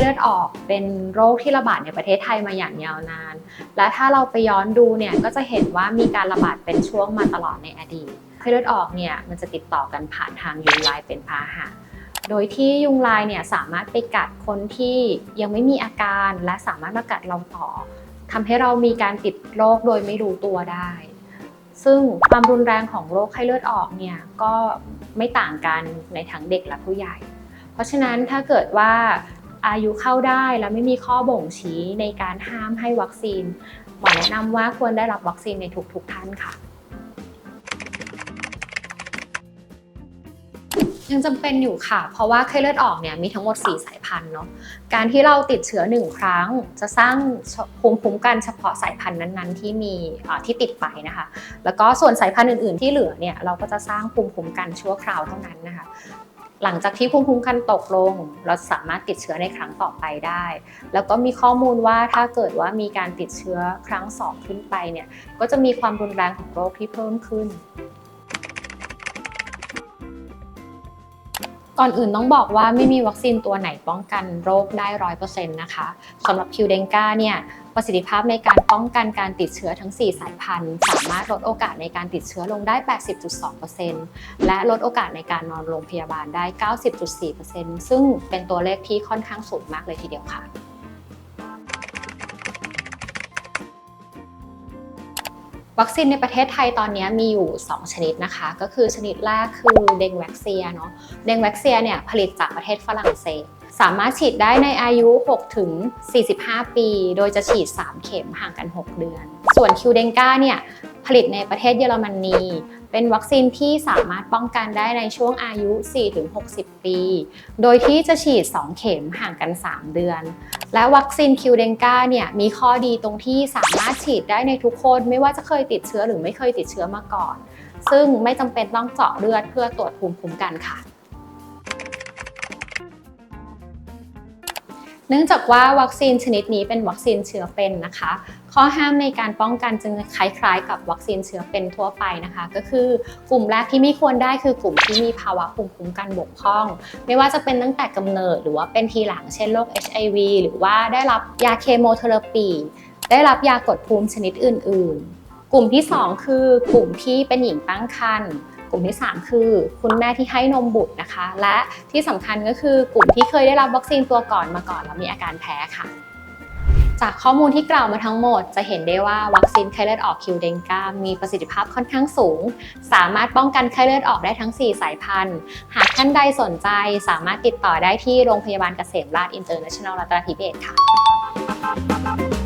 เลือดออกเป็นโรคที่ระบาดในประเทศไทยมาอย่างยาวนาน และถ้าเราไปย้อนดูเนี่ยก็จะเห็นว่ามีการระบาดเป็นช่วงมาตลอดในอดีตไข้เลือดออกเนี่ยมันจะติดต่อกันผ่านทางยุงลายเป็นพาหะโดยที่ยุงลายเนี่ยสามารถไปกัดคนที่ยังไม่มีอาการและสามารถมากัดเราต่อทำให้เรามีการติดโรคโดยไม่รู้ตัวได้ ซึ่งความรุนแรงของโรคไข้เลือดออกเนี่ยก็ไม่ต่างกันในทั้งเด็กและผู้ใหญ่ เพราะฉะนั้นถ้าเกิดว่า อายุเข้าได้และไม่มีข้อบ่งชี้ในการห้ามให้วัคซีนหมอแนะนำว่าควรได้รับวัคซีนในทุกๆท่านค่ะ ยังจำเป็นอยู่ค่ะ เพราะว่าไข้เลือดออกเนี่ยมีทั้งหมด 4 สายพันธุ์เนาะการที่เราติดเชื้อ 1 ครั้ง จะสร้างภูมิคุ้มกันเฉพาะสายพันธุ์นั้นๆ ที่มีที่ติดไปนะคะ แล้วก็ส่วนสายพันธุ์อื่น ๆ ที่เหลือเนี่ยเราก็จะสร้างภูมิคุ้มกันชั่วคราวเท่านั้นนะคะ หลังจากที่ภูมิคุ้มกันตกลง เราสามารถติดเชื้อในครั้งต่อไปได้ แล้วก็มีข้อมูลว่าถ้าเกิดว่ามีการติดเชื้อครั้งสองขึ้นไปเนี่ยก็จะมีความรุนแรงของโรคที่เพิ่มขึ้น ก่อนอื่นต้องบอกว่าไม่มีวัคซีนตัวไหนป้องกันโรคได้ร้อยเปอร์เซ็นต์นะคะสำหรับคิวเดงกาเนี่ย ประสิทธิภาพในการป้องกันการติดเชื้อทั้ง 4 สายพันธุ์ สามารถลดโอกาสในการติดเชื้อลงได้ 80.2%และลดโอกาสในการนอนโรงพยาบาลได้ 90.4%ซึ่งเป็นตัวเลขที่ค่อนข้างสูงมากเลยทีเดียวค่ะวัคซีนในประเทศไทยตอนนี้มีอยู่ 2 ชนิดนะคะ ก็คือชนิดแรกคือเดงแว็กเซียเนาะเดงแว็กเซียเนี่ยผลิตจากประเทศฝรั่งเศส สามารถฉีดได้ในอายุ 6 ถึง 45 ปี โดยจะฉีด 3 เข็มห่างกัน 6 เดือน ส่วนคิวเดงกาเนี่ยผลิตในประเทศเยอรมนี เป็นวัคซีนที่สามารถป้องกันได้ในช่วงอายุ 4-60 ปี โดยที่จะฉีด 2 เข็มห่างกัน 3 เดือน และวัคซีนคิวเดงกาเนี่ยมีข้อดีตรงที่สามารถฉีดได้ในทุกคน ไม่ว่าจะเคยติดเชื้อหรือไม่เคยติดเชื้อมาก่อน ซึ่งไม่จำเป็นต้องเจาะเลือดเพื่อตรวจภูมิคุ้มกันค่ะ เนื่องจากว่าวัคซีนชนิดนี้เป็นวัคซีนเชื้อเป็นนะคะ ข้อห้ามในการป้องกันจึงคล้ายๆ กับวัคซีนเชื้อเป็นทั่วไปนะคะ ก็คือกลุ่มแรกที่ไม่ควรได้คือกลุ่มที่มีภาวะภูมิคุ้มกันบกพร่อง ไม่ว่าจะเป็นตั้งแต่กำเนิดหรือว่าเป็นทีหลังเช่นโรค HIV หรือว่าได้รับยาเคโมเทอราปี ได้รับยากดภูมิชนิดอื่น ๆ กลุ่มที่ 2 คือกลุ่มที่เป็นหญิงตั้งครรภ์กลุ่มที่ 3 คือ คุณแม่ที่ให้นมบุตรนะคะ และที่สำคัญก็คือกลุ่มที่เคยได้รับวัคซีนตัวก่อนมาก่อนแล้วมีอาการแพ้ค่ะ จากข้อมูลที่กล่าวมาทั้งหมด จะเห็นได้ว่าวัคซีนไข้เลือดออกคิวเดงกามีประสิทธิภาพค่อนข้างสูง สามารถป้องกันไข้เลือดออกได้ทั้ง 4 สายพันธุ์ หากท่านใดสนใจสามารถติดต่อได้ที่โรงพยาบาลเกษมราชอินเตอร์เนชั่นแนลรัตนทิเบศค่ะ